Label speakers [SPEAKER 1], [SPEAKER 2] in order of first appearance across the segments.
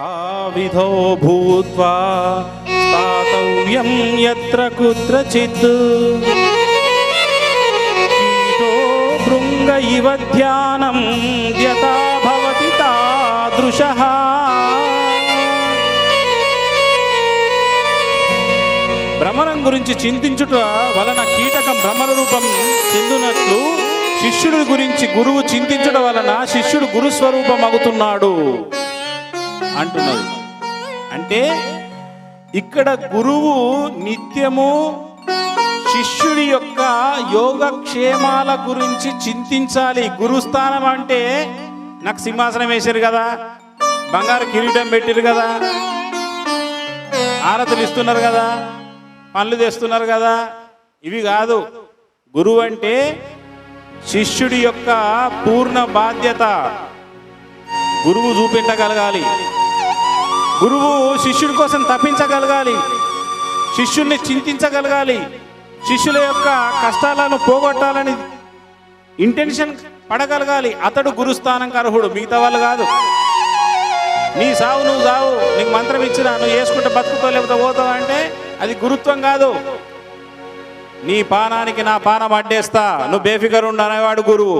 [SPEAKER 1] यथाविधो भूत्वा स्थातव्यं यत्र कुत्रचित् कीटो भृङ्ग इव ध्यानं यथा भवति तादृशः భ్రమరం గురించి చింతించుట వలన కీటకం భ్రమర రూపం చెందునట్లు శిష్యుడి గురించి గురువు చింతించడం వలన శిష్యుడు గురుస్వరూపం అవుతున్నాడు అంటున్నది అంటే ఇక్కడ గురువు నిత్యము శిష్యుడి యొక్క యోగక్షేమాల గురించి చింతించాలి. గురుస్థానం అంటే నాకు సింహాసనం వేశారు కదా బంగారు కిరీటం పెట్టారు కదా ఆరతులు ఇస్తున్నారు కదా పనులు తెస్తున్నారు కదా ఇవి కాదు. గురువు అంటే శిష్యుడి యొక్క పూర్ణ బాధ్యత. గురువు చూపించగలగాలి. గురువు శిష్యుడి కోసం తప్పించగలగాలి. శిష్యుణ్ణి చింతించగలగాలి. శిష్యుల యొక్క కష్టాలను పోగొట్టాలని ఇంటెన్షన్ పడగలగాలి. అతడు గురుస్థానంకి అర్హుడు మిగతా వాళ్ళు కాదు. నీ సావు నువ్వు సావు నీకు మంత్రం ఇచ్చినా నువ్వు వేసుకుంటే బతుకుతో లేకపోతే పోతావు అంటే అది గురుత్వం కాదు. నీ పానానికి నా పానం అడ్డేస్తా. నువ్వు బేఫికర్ ఉండనేవాడు గురువు.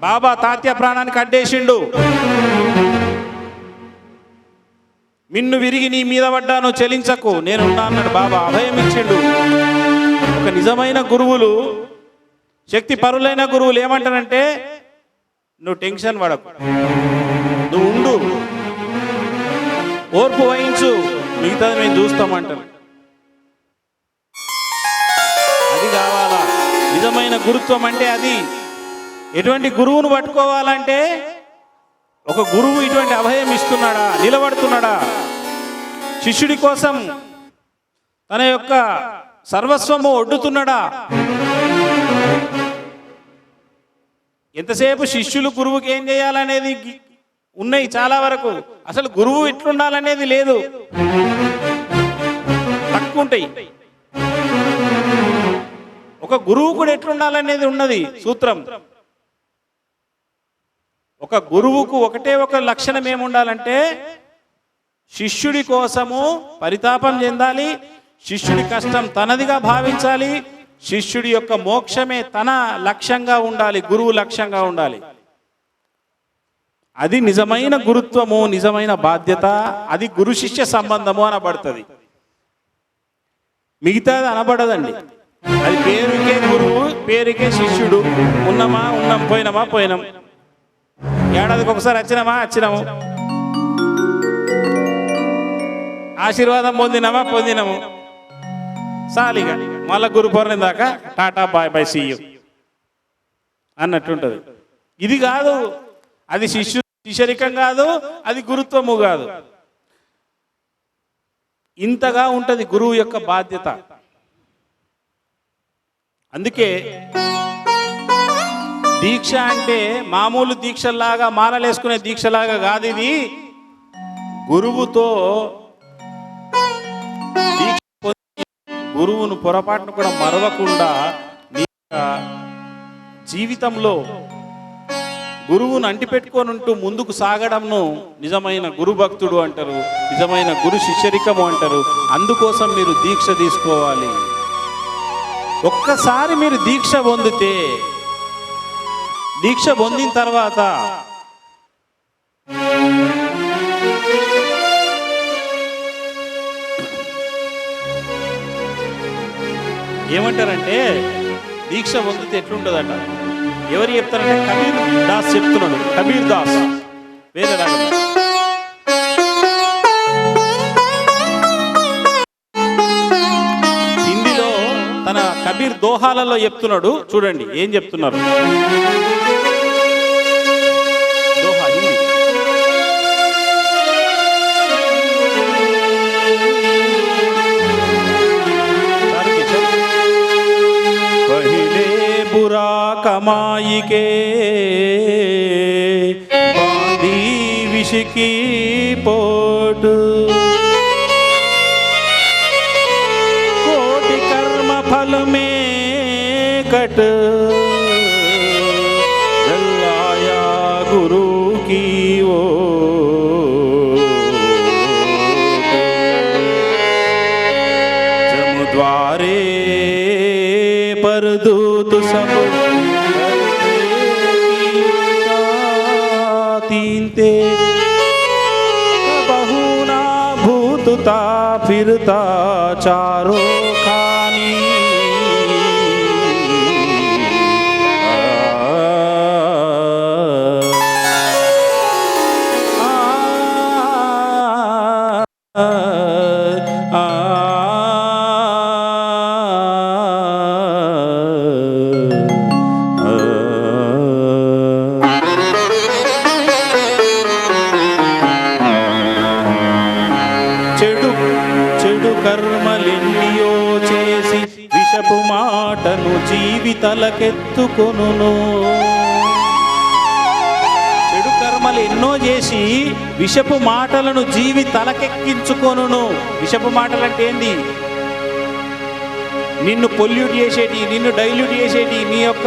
[SPEAKER 1] బాబా తాత్య ప్రాణానికి అడ్డేసిండు. నిన్ను విరిగి నీ మీద పడ్డాను చెలించకు. నేనున్నా అన్నాడు. బాబా అభయం ఇచ్చిండు. ఒక నిజమైన గురువులు శక్తి పరులైన గురువులు ఏమంటారంటే నువ్వు టెన్షన్ పడకు. నువ్వు ఉండు. ఓర్పు వహించు. మిగతాది మేము చూస్తామంటారు అది కావాలా? నిజమైన గురుత్వం అంటే అది. ఎటువంటి గురువును పట్టుకోవాలంటే ఒక గురువు ఇటువంటి అభయం ఇస్తున్నాడా? నిలబడుతున్నాడా? శిష్యుడి కోసం తన యొక్క సర్వస్వము ఒడ్డుతున్నాడా? ఎంతసేపు శిష్యులు గురువుకి ఏం చేయాలనేది ఉన్నాయి చాలా వరకు. అసలు గురువు ఇట్లుండాలనేది లేదు. తక్కువ ఉంటాయి. ఒక గురువు కూడా ఎట్లుండాలనేది ఉన్నది సూత్రం. ఒక గురువుకు ఒకటే ఒక లక్షణం ఏముండాలంటే శిష్యుడి కోసము పరితాపం చెందాలి శిష్యుడి కష్టం తనదిగా భావించాలి శిష్యుడి యొక్క మోక్షమే తన లక్ష్యంగా ఉండాలి గురువు లక్ష్యంగా ఉండాలి. అది నిజమైన గురుత్వము నిజమైన బాధ్యత అది గురు శిష్య సంబంధము అనబడుతుంది. మిగతాది అనబడదండి. అది పేరుకే గురువు పేరుకే శిష్యుడు ఉన్నామా ఉన్నాం పోయినామా పోయినాం. ఏడాదికి ఒకసారి వచ్చినామా వచ్చినాము ఆశీర్వాదం పొందినామా? పొందినాము. సాలిగా మళ్ళా గురు పౌర్ణమి దాకా tata bye bye see you అన్నట్టుంటది. ఇది కాదు అది శిష్యు శిష్యరికం కాదు అది గురుత్వము కాదు. ఇంతగా ఉంటుంది గురువు యొక్క బాధ్యత. అందుకే దీక్ష అంటే మామూలు దీక్షలాగా మాలలేసుకునే దీక్షలాగా కాదు ఇది గురువుతో దీక్ష పొంది గురువును పొరపాటును కూడా మరవకుండా నీ జీవితంలో గురువును అంటిపెట్టుకొని ఉంటూ ముందుకు సాగడంను నిజమైన గురు భక్తుడు అంటారు నిజమైన గురు శిష్యరికము అంటారు. అందుకోసం మీరు దీక్ష తీసుకోవాలి. ఒక్కసారి మీరు దీక్ష పొందితే దీక్ష పొందిన తర్వాత ఏమంటారంటే దీక్ష పొందితే ఎట్లుంటుందట? ఎవరు చెప్తారంటే కబీర్ దాస్ చెప్తున్నాడు. కబీర్ దాస్. వేరే రాగం. తన కబీర్ దోహాలలో చెప్తున్నాడు చూడండి ఏం చెప్తున్నారు దోహా హిందీ चारू किचन। पहिले बुरा कमाई के बांधी विष की पोट निकट जल गुरु की वो। द्वारे पर दूत सब तीनते बहुना भूतता फिरता चारों खानी। జీవితలకెత్తుకొనును చెడు కర్మలు ఎన్నో చేసి విషపు మాటలను జీవి తలకెక్కించుకొనును. విషపు మాటలు అంటే ఏంది? నిన్ను పొల్యూట్ చేసేటి నిన్ను డైల్యూట్ చేసేటి నీ యొక్క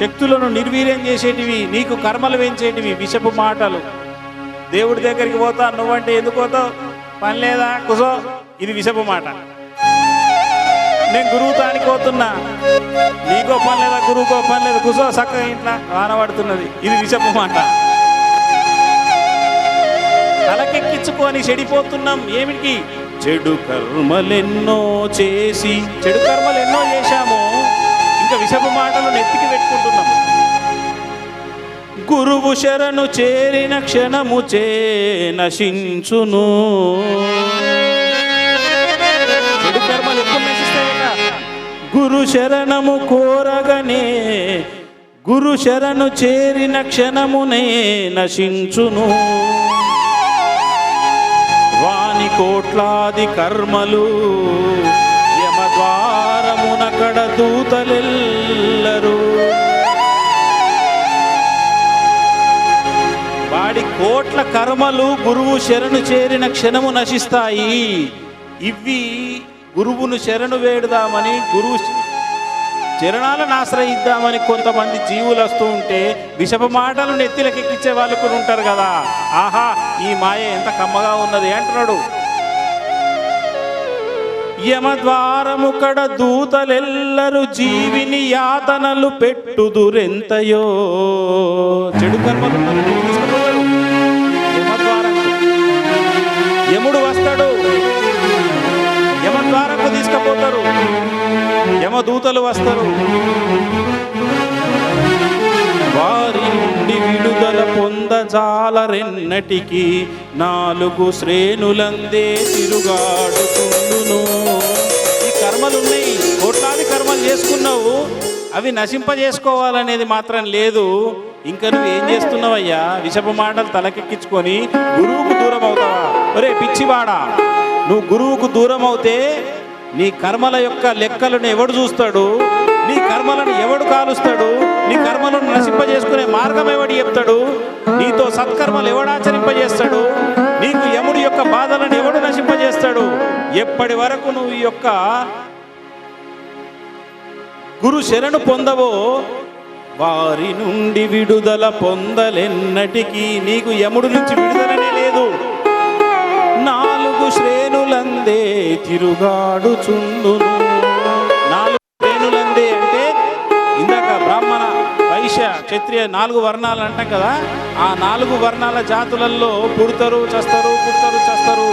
[SPEAKER 1] శక్తులను నిర్వీర్యం చేసేటివి నీకు కర్మలు పెంచేటివి విషపు మాటలు. దేవుడి దగ్గరికి పోతా నువ్వంటే ఎందుకు పోతావు? పని లేదా? కుసో ఇది విషపు మాట. నేను గురువు తానికి పోతున్నా. నీకో పని లేదా గురువుకో పని లేదా కుసో చక్కగా ఇంట్లో వాన ఇది విషపు మాట. తలకెక్కించుకొని చెడిపోతున్నాం. ఏమిటి చెడు కర్మలెన్నో చేసి చెడు కర్మలు ఎన్నో చేశాము. ఇంకా విషపు మాటలు నెత్తికి పెట్టుకుంటున్నాం. గురువు శరణు చేరిన క్షణము చే నశించును. గురు శరణము కోరగనే గురు శరణు చేరిన క్షణమునే నశించును. వాని కోట్లాది కర్మలు యమద్వారమున కడ దూతలెల్లరు. వాడి కోట్ల కర్మలు గురువు శరణు చేరిన క్షణము నశిస్తాయి. ఇవి గురువును శరణు వేడుదామని గురువు చరణాలను ఆశ్రయిద్దామని కొంతమంది జీవులు వస్తూ ఉంటే విషప మాటలు నెత్తిలకెక్కించే వాళ్ళు కూడా ఉంటారు కదా. ఆహా ఈ మాయ ఎంత కమ్మగా ఉన్నది అంటున్నాడు. యమద్వారము కడ దూతలెల్లరు జీవిని యాతనలు పెట్టుదురెంతయో. చెడు కర్మలు యముడు వస్తాడు. యమద్వారకు తీసుకుపోతారు. యమదూతలు వస్తారు. వారి నుండి విడుదల పొందజాలరెన్నటికి నాలుగు శ్రేణులందే తిరుగాడుతుండును. ఈ కర్మలు ఉన్నాయి కోట్లాది కర్మలు చేసుకున్నావు. అవి నశింపజేసుకోవాలనేది మాత్రం లేదు. ఇంకా నువ్వు ఏం చేస్తున్నావయ్యా? విషపు మాటలు తలకెక్కించుకొని గురువుకు దూరం అవుతావా ఒరే పిచ్చివాడా నువ్వు గురువుకు దూరం అవుతే నీ కర్మల యొక్క లెక్కలను ఎవడు చూస్తాడు? నీ కర్మలను ఎవడు కాలుస్తాడు? నీ కర్మలను నశింపజేసుకునే మార్గం ఎవడు చెప్తాడు? నీతో సత్కర్మలు ఎవడు ఆచరింపజేస్తాడు? నీకు యముడి యొక్క బాధలను ఎవడు నశింపజేస్తాడు? ఎప్పటి వరకు నువ్వు ఈ యొక్క గురు శరణు పొందవో వారి నుండి విడుదల పొందలెన్నటికీ నీకు యముడు నుంచి విడుదలనే లేదు. తిరుగాడుచుండును. నాలుగు శ్రేణులందే అంటే ఇందాక బ్రాహ్మణ వైశ్య క్షత్రియ నాలుగు వర్ణాలు అంటాం కదా ఆ నాలుగు వర్ణాల జాతులలో పుడతారు చస్తారు పుడతారు చస్తారు.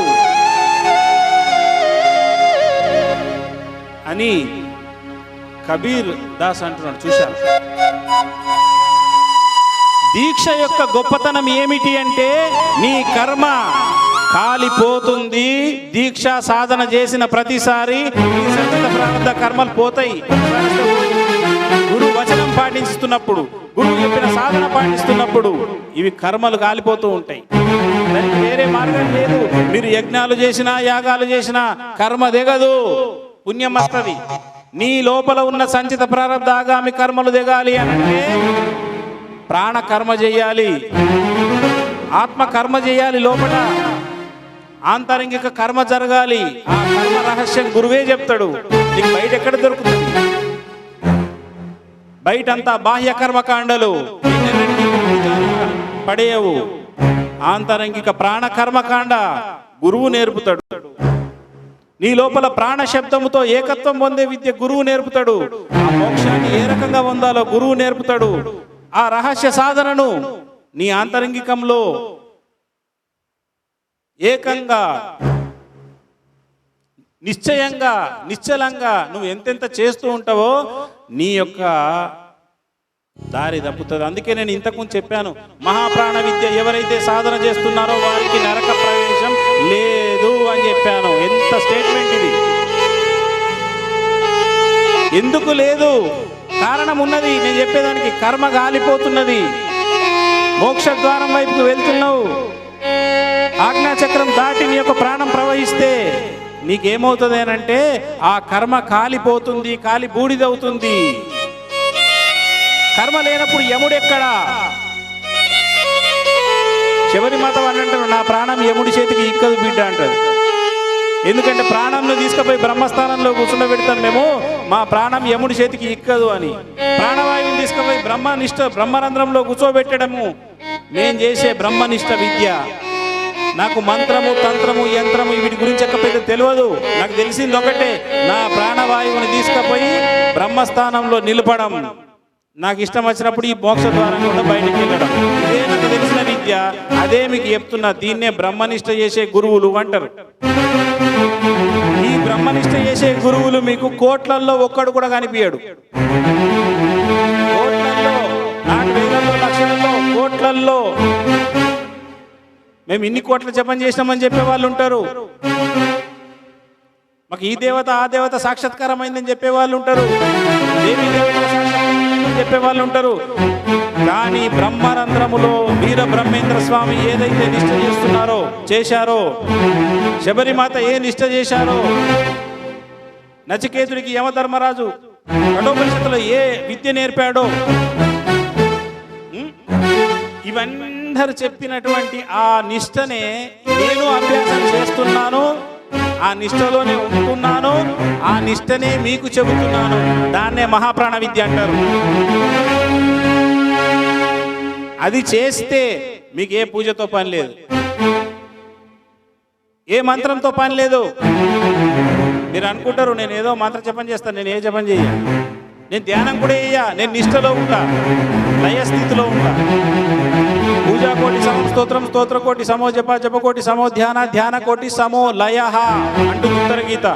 [SPEAKER 1] అని కబీర్ దాస్ అంటున్నాడు చూశారు? దీక్ష యొక్క గొప్పతనం ఏమిటి అంటే నీ కర్మ. కాలిపోతుంది. దీక్ష సాధన చేసిన ప్రతిసారి నీ సంచిత ప్రారంభ కర్మలు పోతాయి. గురువు వచనం పాటిస్తున్నప్పుడు గురువు చెప్పిన సాధన పాటిస్తున్నప్పుడు ఇవి కర్మలు కాలిపోతూ ఉంటాయి. దానికి వేరే మార్గం లేదు. మీరు యజ్ఞాలు చేసినా యాగాలు చేసినా కర్మ దిగదు. పుణ్యం వస్తుంది. నీ లోపల ఉన్న సంచిత ప్రారంభ ఆగామి కర్మలు దిగాలి అంటే ప్రాణ కర్మ చేయాలి. ఆత్మ కర్మ చేయాలి లోపల. ఆంతరంగిక కర్మ జరగాలి. ఆ కర్మ రహస్యం గురువే చెప్తాడు. నీకు బయట ఎక్కడ దొరుకుతుంది? బయటంతా బాహ్య కర్మకాండలు. పడేయవు. ఆంతరంగిక ప్రాణ కర్మకాండ గురువు నేర్పుతాడు. నీ లోపల ప్రాణ శబ్దముతో ఏకత్వం పొందే విద్య గురువు నేర్పుతాడు. ఆ మోక్షాన్ని ఏ రకంగా పొందాలో గురువు నేర్పుతాడు. ఆ రహస్య సాధనను నీ ఆంతరంగికంలో ఏకంగా నిశ్చయంగా నిశ్చలంగా నువ్వు ఎంతెంత చేస్తూ ఉంటావో నీ యొక్క దారి తప్పుతుంది. అందుకే నేను ఇంతకుముందు చెప్పాను మహాప్రాణ విద్య ఎవరైతే సాధన చేస్తున్నారో వారికి నరక ప్రవేశం లేదు అని చెప్పాను. ఎంత స్టేట్మెంట్ ఇది? ఎందుకు లేదు? కారణం ఉన్నది. నేను చెప్పేదానికి కర్మ గాలిపోతున్నది. మోక్ష ద్వారం వైపుకు వెళ్తున్నావు. ఆజ్ఞాచక్రం దాటి నీ యొక్క ప్రాణం ప్రవహిస్తే నీకేమవుతుంది అని అంటే ఆ కర్మ కాలిపోతుంది కాలి బూడిదవుతుంది. కర్మ లేనప్పుడు యముడు ఎక్కడా మతం అని అంటారు నా ప్రాణం యముడి చేతికి ఇక్కదు బిడ్డ అంటారు ఎందుకంటే ప్రాణంను తీసుకుపోయి బ్రహ్మస్థానంలో కూర్చుండబెడతాం మేము మా ప్రాణం యముడి చేతికి ఇక్కదు అని. ప్రాణవాయువుని తీసుకుపోయి బ్రహ్మనిష్ట బ్రహ్మరంధ్రంలో కూర్చోబెట్టడము. నేను చేసే బ్రహ్మనిష్ట విద్య. నాకు మంత్రము తంత్రము యంత్రము వీటి గురించి ఎక్క పెద్ద తెలియదు. నాకు తెలిసింది ఒకటే నా ప్రాణవాయువుని తీసుకుపోయి బ్రహ్మస్థానంలో నిలపడం నాకు ఇష్టం వచ్చినప్పుడు ఈ మోక్ష ద్వారా కూడా బయటికి వెళ్ళడం. ఇదే నాకు తెలిసిన విద్య. అదే మీకు చెప్తున్నా దీన్నే బ్రహ్మనిష్ట చేసే గురువులు అంటారు. ఈ బ్రహ్మనిష్ట చేసే గురువులు మీకు కోట్లల్లో ఒక్కడు కూడా కనిపించాడు కోట్లల్లో నాలుగు వేలల్లో లక్షలలో కోట్లల్లో. మేము ఇన్ని కోట్ల జపం చేసినామని చెప్పే వాళ్ళు ఉంటారు. మాకు ఈ దేవత ఆ దేవత సాక్షాత్కారం అయిందని చెప్పే వాళ్ళు ఉంటారు. దేవి చెప్పే వాళ్ళు ఉంటారు. కానీ బ్రహ్మరంధ్రములో వీర బ్రహ్మేంద్ర స్వామి ఏదైతే నిష్ట చేస్తున్నారో చేశారో శబరిమాత ఏ నిష్ట చేశారో నచికేతుడికి యమధర్మరాజు కఠోపనిషత్తులో ఏ విద్య నేర్పాడో ఇవన్నీ అందరు చెప్పినటువంటి ఆ నిష్టనే నేను అభ్యాసం చేస్తున్నాను ఆ నిష్టలోనే ఉంటున్నాను ఆ నిష్టనే మీకు చెబుతున్నాను. దాన్నే మహాప్రాణ విద్య అంటారు. అది చేస్తే మీకు ఏ పూజతో పని లేదు. ఏ మంత్రంతో పని లేదు. మీరు అనుకుంటారు నేను ఏదో మంత్రం జపం చేస్తాను నేను ఏ జపం చేయ నేను ధ్యానం కూడా వేయ నేను నిష్టలో ఉంటా లయ స్థితిలో ఉంటా. పూజా కోటి సమం స్తోత్రం స్తోత్ర కోటి సమో జప జప కోటి సమో ధ్యాన ధ్యాన కోటి సమో లయ అంటూ ఉత్తర గీత.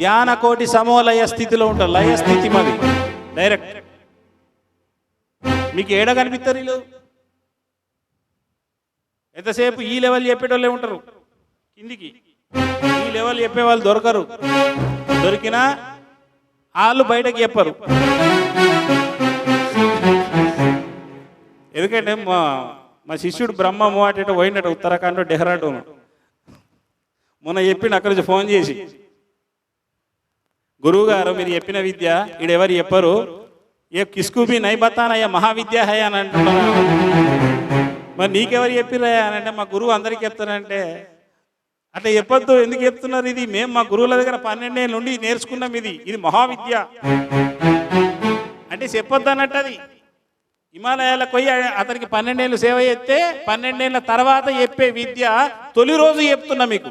[SPEAKER 1] ధ్యాన కోటి సమో లయ స్థితిలో ఉంటా లయ స్థితి మరి డైరెక్ట్ మీకు ఏడ కనిపిస్తారు వీళ్ళు? ఎంతసేపు ఈ లెవెల్ చెప్పేటోళ్ళే ఉంటారు? కిందికి. ఈ లెవెల్ చెప్పే వాళ్ళు దొరకరు. దొరికినా వాళ్ళు బయటకు చెప్పరు. ఎందుకంటే మా మా శిష్యుడు బ్రహ్మము అటు పోయినట్టు ఉత్తరాఖండ్ డెహ్రాడూన్. మొన్న చెప్పిండు అక్కడి నుంచి ఫోన్ చేసి గురువు గారు మీరు చెప్పిన విద్య ఈడెవరు చెప్పరు? ఏ కిస్కు బి నై మహావిద్య అని అంటున్నాను మరి నీకెవరు చెప్పిరయ్యా అని అంటే మా గురువు అందరికి చెప్తారంటే అట్లా చెప్పొద్దు. ఎందుకు చెప్తున్నారు ఇది? మేము మా గురువుల దగ్గర పన్నెండేళ్ళ నుండి నేర్చుకున్నాం ఇది. ఇది మహావిద్య. అంటే చెప్పొద్దు అన్నట్టు అది. హిమాలయాలకు పోయి అతనికి పన్నెండేళ్ళు సేవ చేస్తే పన్నెండేళ్ళ తర్వాత చెప్పే విద్య తొలి రోజు చెప్తున్నా మీకు.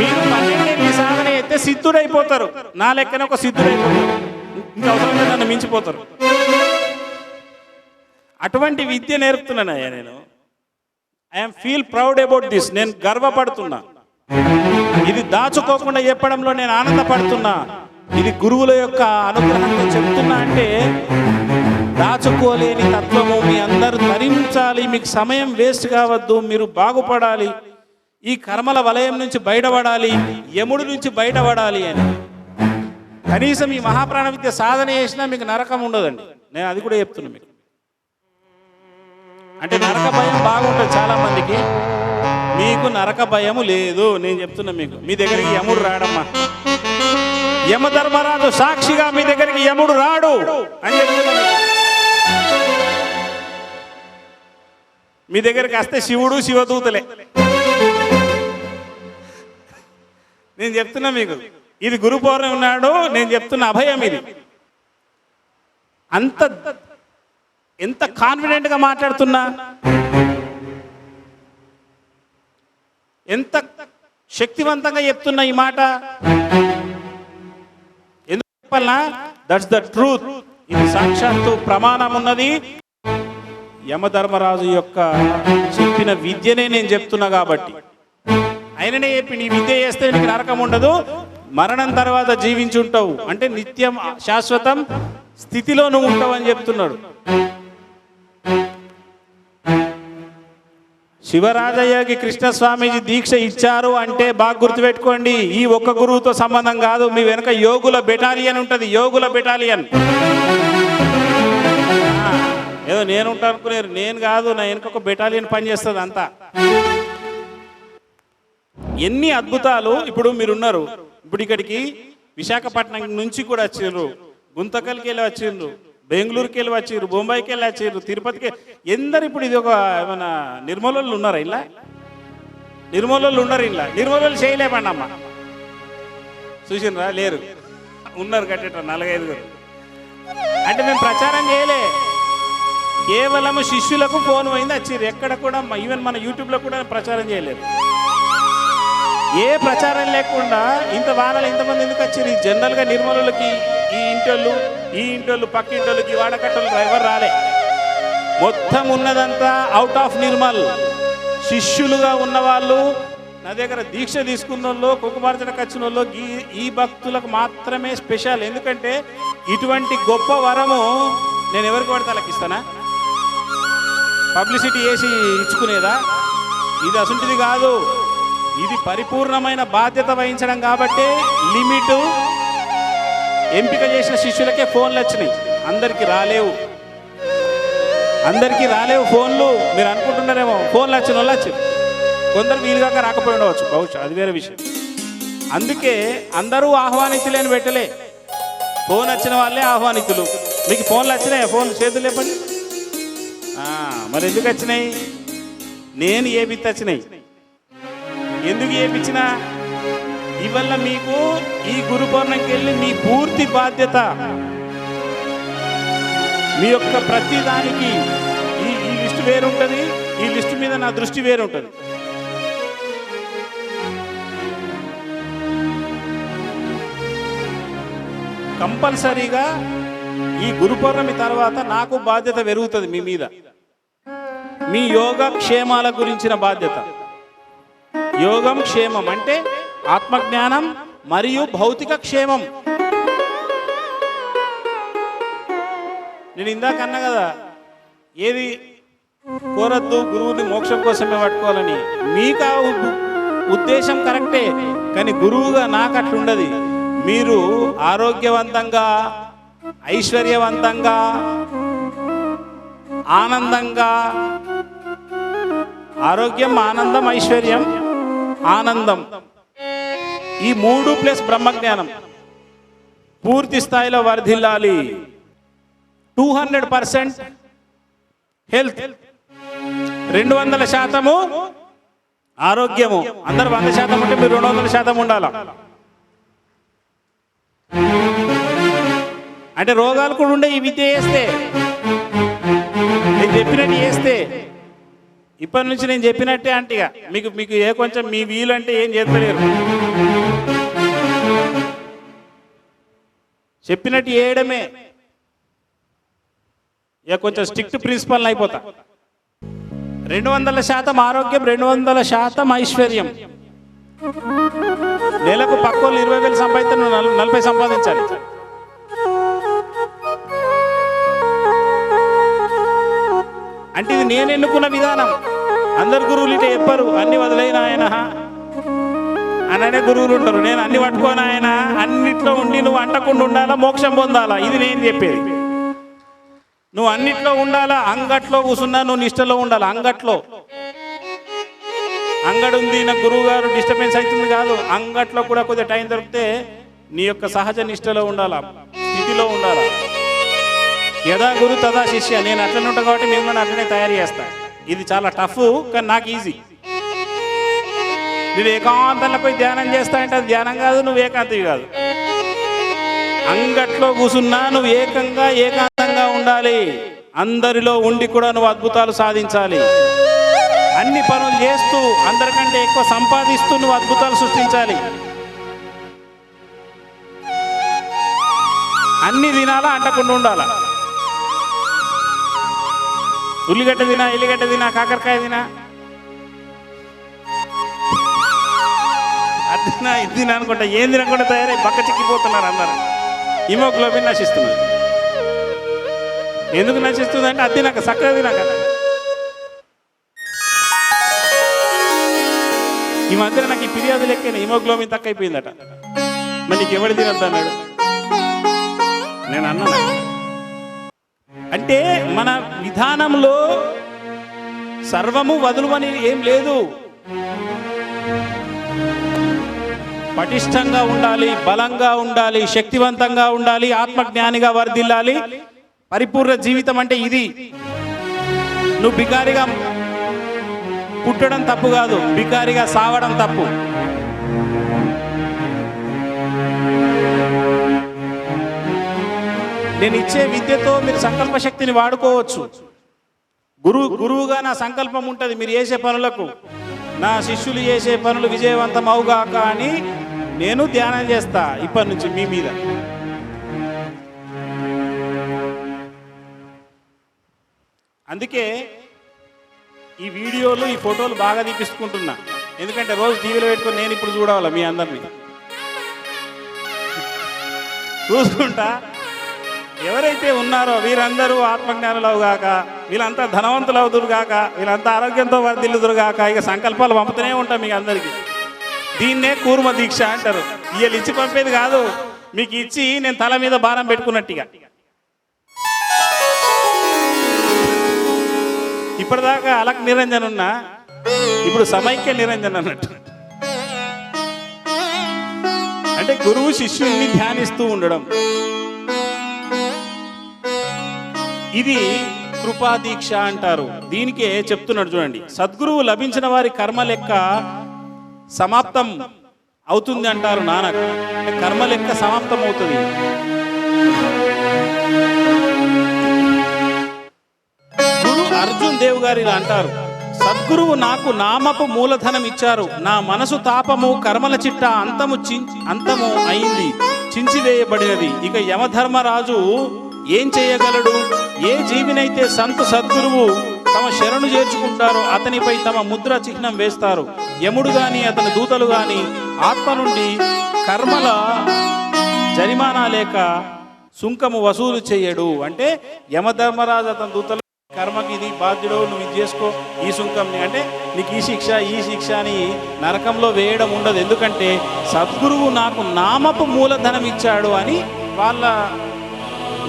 [SPEAKER 1] మీరు పన్నెండేళ్ళు సాధన చేస్తే సిద్ధుడైపోతారు. నా లెక్కన ఒక సిద్ధుడైపోతారు. ఇంకా అవసరం నన్ను మించిపోతారు. అటువంటి విద్య నేర్పుతున్నానయ్యా నేను. I'm feel proud about this నేను గర్వపడుతున్నా. ఇది దాచుకోకుండా చెప్పడంలో నేను ఆనందపడుతున్నా. ఇది గురువుల యొక్క అనుగ్రహంతో చెప్తున్నా అంటే దాచుకోలేని తత్వము మీ అందరూ ధరించాలి. మీకు సమయం వేస్ట్ కావద్దు. మీరు బాగుపడాలి. ఈ కర్మల వలయం నుంచి బయటపడాలి. యముడి నుంచి బయటపడాలి అని. కనీసం ఈ మహాప్రాణ విద్య సాధన చేసినా మీకు నరకం ఉండదండి. నేను అది కూడా చెప్తున్నాను మీకు. అంటే నరక భయం బాగుంటుంది చాలా మందికి. మీకు నరక భయము లేదు. నేను చెప్తున్నా మీకు. మీ దగ్గరికి యముడు రాడమ్మా. యమధర్మరాజు సాక్షిగా మీ దగ్గరికి యముడు రాడు అని చెప్తున్నా మీ దగ్గరికి వస్తే శివుడు శివదూతలే. నేను చెప్తున్నా మీకు. ఇది గురు పౌర్ణమి ఉన్నాడు నేను చెప్తున్న అభయం ఇది. అంత ఎంత కాన్ఫిడెంట్గా మాట్లాడుతున్నా? ఎంత శక్తివంతంగా చెప్తున్నా ఈ మాట? ఎందుకు చెప్పాలనా? దట్స్ ద ట్రూత్ ఇది సాక్షాత్తు ప్రమాణం ఉన్నది. యమధర్మరాజు యొక్క చెప్పిన విద్యనే నేను చెప్తున్నా కాబట్టి. ఆయననే చెప్పి నీ విద్య చేస్తే నీకు నరకం ఉండదు. మరణం తర్వాత జీవించుంటావు. అంటే నిత్యం శాశ్వతం స్థితిలో నువ్వు ఉంటావు అని చెప్తున్నాడు. శివరాజయ్యకి కృష్ణస్వామీజీ దీక్ష ఇచ్చారు అంటే బాగా గుర్తుపెట్టుకోండి ఈ ఒక్క గురువుతో సంబంధం కాదు మీ వెనుక యోగుల బెటాలియన్ ఉంటుంది యోగుల బెటాలియన్. ఏదో నేను ఉంటాను అనుకునేరు నేను కాదు నా వెనుక ఒక బెటాలియన్ పనిచేస్తుంది అంతా. ఎన్ని అద్భుతాలు ఇప్పుడు మీరున్నారు. ఇప్పుడు ఇక్కడికి విశాఖపట్నం నుంచి కూడా వచ్చిండ్రు గుంతకల్కి వెళ్ళి వచ్చిండ్రు బెంగళూరుకి వెళ్ళి వచ్చిర్రు బొంబాయికి వెళ్ళి వచ్చిర్రు తిరుపతికి ఎందరు ఇప్పుడు ఇది ఒక ఏమైనా నిర్మూలలు ఉన్నారా ఇలా? నిర్మూలలు ఉన్నారు ఇలా. నిర్మూలలు చేయలేమండి అమ్మ. చూసినరా? లేరు. ఉన్నారు కట్టేట నలగైదుగురు. అంటే మేము ప్రచారం చేయలే. కేవలం శిష్యులకు ఫోన్ పోయింది వచ్చిర్రు ఎక్కడ కూడా ఈవెన్ మన యూట్యూబ్లో కూడా ప్రచారం చేయలేదు. ఏ ప్రచారం లేకుండా ఇంత వారాలు ఇంతమంది ఎందుకు వచ్చారు? జనరల్గా నిర్మలకి ఈ ఇంటోళ్ళు ఈ ఇంటోళ్ళు పక్క ఇంటోళ్ళకి వాడకట్టలు డ్రైవర్ రాలే. మొత్తం ఉన్నదంతా అవుట్ ఆఫ్ నిర్మల్. శిష్యులుగా ఉన్నవాళ్ళు నా దగ్గర దీక్ష తీసుకున్న వాళ్ళు కుకుమార్జనకు వచ్చిన వాళ్ళు ఈ ఈ భక్తులకు మాత్రమే స్పెషల్ ఎందుకంటే ఇటువంటి గొప్ప వరము నేను ఎవరికి పడితే వాళ్ళకి ఇస్తానా? పబ్లిసిటీ వేసి ఇచ్చుకునేదా? ఇది అసంటిది కాదు. ఇది పరిపూర్ణమైన బాధ్యత వహించడం కాబట్టి లిమిటు ఎంపిక చేసిన శిష్యులకే ఫోన్లు వచ్చినాయి. అందరికీ రాలేవు. అందరికీ రాలేవు ఫోన్లు. మీరు అనుకుంటున్నారేమో ఫోన్లు వచ్చిన వాళ్ళు వచ్చి. కొందరు వీలుగాక రాకపోయి ఉండవచ్చు. బహుశా అది వేరే విషయం. అందుకే అందరూ ఆహ్వానితులేని పెట్టలే ఫోన్ వచ్చిన వాళ్ళే ఆహ్వానితులు. మీకు ఫోన్లు వచ్చినాయి? ఫోన్ చేతులు లేపండి. మరి ఎందుకు వచ్చినాయి? నేను ఏ బిత్త వచ్చినాయి? ఎందుకు చేపించిన ఇవల్ల మీకు ఈ గురు పౌర్ణమికి వెళ్ళి మీ పూర్తి బాధ్యత. మీ యొక్క ప్రతి దానికి ఈ ఈ లిస్ట్ వేరుంటుంది ఈ లిస్ట్ మీద నా దృష్టి వేరుంటుంది. కంపల్సరీగా ఈ గురు పౌర్ణమి తర్వాత నాకు బాధ్యత పెరుగుతుంది మీ మీద. మీ యోగ క్షేమాల గురించిన బాధ్యత. యోగం క్షేమం అంటే ఆత్మజ్ఞానం మరియు భౌతిక క్షేమం. నేను ఇందాక అన్నా కదా ఏది కోరద్దు గురువుని మోక్షం కోసమే పట్టుకోవాలని. మీకు ఆ ఉ- ఉద్దేశం కరెక్టే కానీ గురువుగా నాకు అట్లుండదు. మీరు ఆరోగ్యవంతంగా ఐశ్వర్యవంతంగా ఆనందంగా ఆరోగ్యం ఆనందం ఐశ్వర్యం ఆనందం. ఈ మూడు ప్లస్ బ్రహ్మజ్ఞానం పూర్తి స్థాయిలో వర్ధిల్లాలి. టూ హండ్రెడ్ పర్సెంట్ హెల్త్ రెండు వందల శాతము ఆరోగ్యము. అందరు వంద శాతం ఉంటే మీరు రెండు వందల శాతం ఉండాల? అంటే రోగాలు కూడా ఉండే ఈ విద్య వేస్తే నేను చెప్పినట్టు చేస్తే ఇప్పటి నుంచి నేను చెప్పినట్టే అంటే ఇక మీకు మీకు ఏ కొంచెం మీ వీలు అంటే ఏం చేస్తలేరు చెప్పినట్టు చేయడమే ఇక కొంచెం స్ట్రిక్ట్ ప్రిన్సిపల్ అయిపోతా. రెండు వందల శాతం ఆరోగ్యం రెండు వందల శాతం ఐశ్వర్యం. నెలకు పక్కోళ్ళు ఇరవై వేలు సంపాదిస్తే నలభై సంపాదించాలి. అంటే ఇది నేను ఎన్నుకున్న విధానం. అందరు గురువులు ఇటే చెప్పరు అన్ని వదిలేన ఆయన అననే గురువులు ఉంటారు నేను అన్ని పట్టుకోను ఆయన. అన్నిట్లో ఉండి నువ్వు అంటకుండా ఉండాలా మోక్షం పొందాలా? ఇది నేను చెప్పేది. నువ్వు అన్నిట్లో ఉండాలా అంగట్లో కూర్చున్నా నువ్వు నిష్టలో ఉండాలి? అంగట్లో. అంగడి ఉంది నా గురువు గారు డిస్టర్బెన్స్ అవుతుంది కాదు. అంగట్లో కూడా కొద్దిగా టైం దొరికితే నీ యొక్క సహజ నిష్టలో ఉండాలా? స్థితిలో ఉండాలా? యథా గురు తదా శిష్య. నేను అట్లనే ఉంటా కాబట్టి మిమ్మల్ని అట్లనే తయారు చేస్తా. ఇది చాలా టఫ్ కానీ నాకు ఈజీ నువ్వు ఏకాంతంలో పోయి ధ్యానం చేస్తా అంటే అది ధ్యానం కాదు నువ్వు ఏకాంతవి కాదు. అంగట్లో కూసున్నా నువ్వు ఏకంగా ఏకాంతంగా ఉండాలి. అందరిలో ఉండి కూడా నువ్వు అద్భుతాలు సాధించాలి. అన్ని పనులు చేస్తూ అందరికంటే ఎక్కువ సంపాదిస్తూ నువ్వు అద్భుతాలు సృష్టించాలి. అన్ని తినాలా అంటకుండా ఉండాలా? ఉల్లిగడ్డ తినా ఎల్లిగడ్డ తినా కాకరకాయ తినా? అది ఇది అనుకుంటా ఏంది అనుకుంటా తయారై పక్క చిక్కిపోతున్నారు అందరు. హిమోగ్లోబిన్ నశిస్తున్నారు ఎందుకు నశిస్తుంది అంటే అది నాకు చక్కగా తినాక ఈ మధ్యన నాకు ఈ ఫిర్యాదు లెక్కన హిమోగ్లోబిన్ తక్కువైపోయిందట. మరి నీకు ఎవడు తినద్దు అన్నాడు? నేను అన్నాను? అంటే మన విధానంలో సర్వము వదులువని ఏం లేదు. పటిష్టంగా ఉండాలి బలంగా ఉండాలి శక్తివంతంగా ఉండాలి ఆత్మజ్ఞానిగా వర్ధిల్లాలి. పరిపూర్ణ జీవితం అంటే ఇది. నువ్వు బికారిగా పుట్టడం తప్పు కాదు బికారిగా సావడం తప్పు. నేను ఇచ్చే విద్యతో మీరు సంకల్ప శక్తిని వాడుకోవచ్చు. గురువు గురువుగా నా సంకల్పం ఉంటుంది మీరు చేసే పనులకు. నా శిష్యులు చేసే పనులు విజయవంతం అవుగాక అని నేను ధ్యానం చేస్తా ఇప్పటి నుంచి మీ మీద. అందుకే ఈ వీడియోలు ఈ ఫోటోలు బాగా తీపిస్తుకుంటున్నా ఎందుకంటే రోజు టీవీలో పెట్టుకొని నేను ఇప్పుడు చూడాలి మీ అందరినీ? చూసుకుంటా? ఎవరైతే ఉన్నారో వీరందరూ ఆత్మజ్ఞానులవు గాక వీళ్ళంతా ధనవంతులు అవుతురు గాక వీళ్ళంతా ఆరోగ్యంతో వర్ధిల్లుదురు గాక ఇక సంకల్పాలు పంపుతూనే ఉంటాం మీకు అందరికీ. దీన్నే కూర్మ దీక్ష అంటారు. వీళ్ళు ఇచ్చి పంపేది కాదు. మీకు ఇచ్చి నేను తల మీద భారం పెట్టుకున్నట్టుగా. ఇప్పటిదాకా అలక్ నిరంజన్ ఉన్నా ఇప్పుడు సమైక్య నిరంజన్ అన్నట్టు. అంటే గురువు శిష్యుణ్ణి ధ్యానిస్తూ ఉండడం. ఇది కృపాదీక్ష అంటారు. దీనికే చెప్తున్నాడు చూడండి. సద్గురువు లభించిన వారి కర్మ లెక్క సమాప్తం అవుతుంది అంటారు నానక్. కర్మ లెక్క సమాప్తం అవుతుంది. గురు అర్జున్ దేవ్ గారు ఇలా అంటారు. సద్గురువు నాకు నామపు మూలధనం ఇచ్చారు. నా మనసు తాపము కర్మల చిట్ట అంతము అంతము అయింది. చించివేయబడినది. ఇక యమధర్మరాజు ఏం చేయగలడు? ఏ జీవినైతే సంత సద్గురువు తమ శరణు చేర్చుకుంటారో అతనిపై తమ ముద్ర చిహ్నం వేస్తారు. యముడు గాని అతని దూతలు గాని ఆత్మ నుండి కర్మల జరిమానా లేక సుంకము వసూలు చేయడు. అంటే యమధర్మరాజు అతని దూతలు కర్మకి ఇది బాధ్యుడు నువ్వు ఇది చేసుకో ఈ సుంకంని అంటే నీకు ఈ శిక్ష ఈ శిక్ష అని నరకంలో వేయడం ఉండదు. ఎందుకంటే సద్గురువు నాకు నామపు మూలధనం ఇచ్చాడు అని వాళ్ళ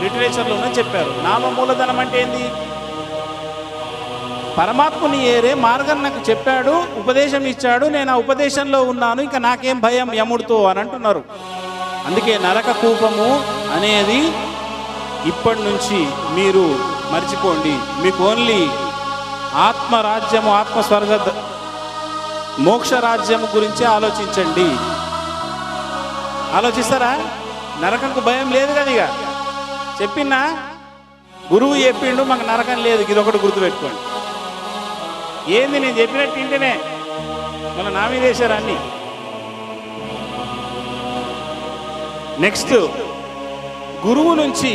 [SPEAKER 1] లిటరేచర్లోనే చెప్పారు. నామ మూలధనం అంటే ఏంది? పరమాత్ముని ఏరే మార్గం నాకు చెప్పాడు ఉపదేశం ఇచ్చాడు నేను ఆ ఉపదేశంలో ఉన్నాను ఇంకా నాకేం భయం యముడితో అని అంటున్నారు. అందుకే నరక కూపము అనేది ఇప్పటి నుంచి మీరు మర్చిపోండి. మీకు ఓన్లీ ఆత్మరాజ్యము ఆత్మస్వర్గ మోక్ష రాజ్యము గురించి ఆలోచించండి. ఆలోచిస్తారా? నరకంకు భయం లేదు కదా ఇక. చెప్పినా? గురువు చెప్పిండు మాకు నరకం లేదు. ఇది ఒకటి గుర్తుపెట్టుకోండి. ఏంది నేను చెప్పినట్టు ఇంటనే మన నామినేశారు వేశారు అన్ని నెక్స్ట్ గురువు నుంచి